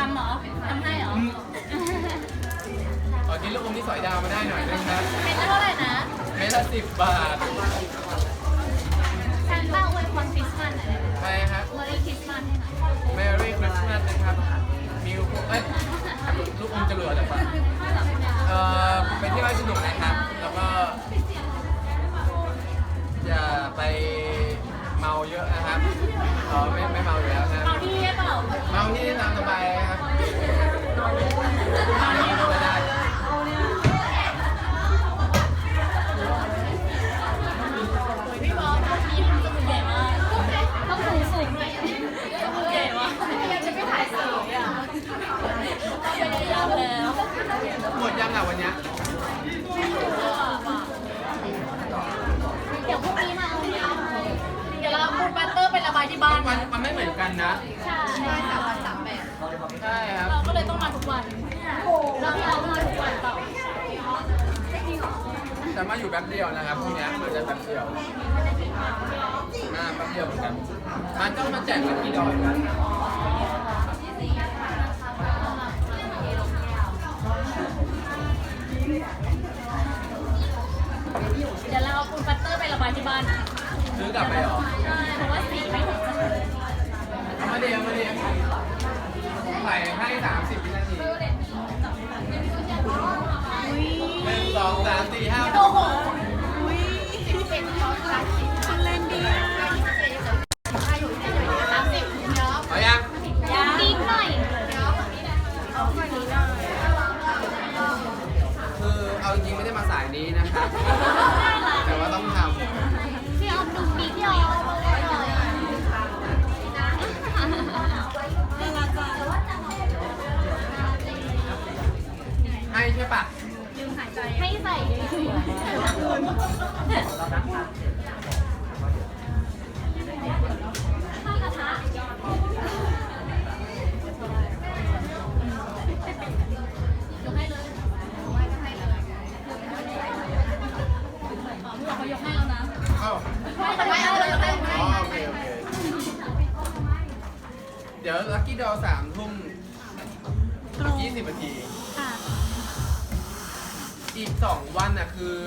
ทำเหรอทำให้เหรอ ขอกินลูกอมที่สอยดาวมาได้หน่อยนะครับเม็นเท่าไหร่นะเม็ดละสิบบาทซานต้าอวยคริสต์มาสอะได้ไหมไปครับ อวยคริสต์มาสให้น่อย Merry Christmas นะครับ มีลูกเอ้ยลูกอมจะเหลือหรือเปล่าเอ่อเป็นที่ว่าสนุกนะครับ แล้วก็อย่าไปเมาเยอะนะครับเออไม่ไม่เมาอยู่แล้วนะ มันไม่เหมือนกันนะใช่ใช่สามวันสามแบบใช่ครับ เราก็เลยต้องมาทุกวันแล้วพี่เอามาทุกวันต่อแต่มาอยู่แป๊บเดียวนะครับพรุ่งนี้มันจะแป๊บเดียวมาแป๊บเดียวเหมือนกันมันต้องมาแจกลัคกี้ดอยกันเดี๋ยวเราเอาปูนบัตเตอร์ไประบายที่บ้าน ซื้อกลับไปเหรอ ใช่ เพราะว่าสีไม่ถูกกันเอา มาเดียวมาเดียวใส่ให้สามสิบวินาทีหนึ่งสองสามสี่ห้าโอ้โหเล่นดีอะสามสิบเนาะเอายังยังดีหน่อยคือเอาจริงๆไม่ได้มาสายนี้นะครับ ช่ปะให้ใส่ข้าวกระทะยกให้เลยเขายกให้เอ้าไม่ไม่เอาเลยยกให้อ๋อโอเคโอเค เดี๋ยวลัคกี้ดอสามทุ่มยี่สิบนาที ค่ะ อีกสองวันน่ะคือ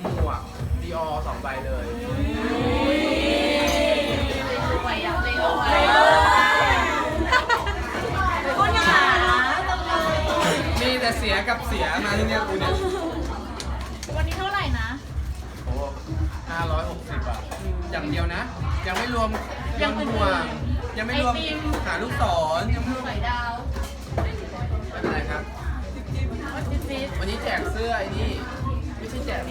หมวกดีออสองใบเลยคนหามีแต่เสียกับเสียมาที่เนี่ยกูเนี่ยวันนี้เท่าไหร่นะ โอ้ห้าร้อยหกสิบอะอย่างเดียวนะ ยังไม่รวมยัยังงอื่นห่วงยังไม่รวมไอติม หาลูกศรยังไม่รวม ไข่ดาว วันนี้แจกเสื้อไอ้นี่ ไม่ใช่แจก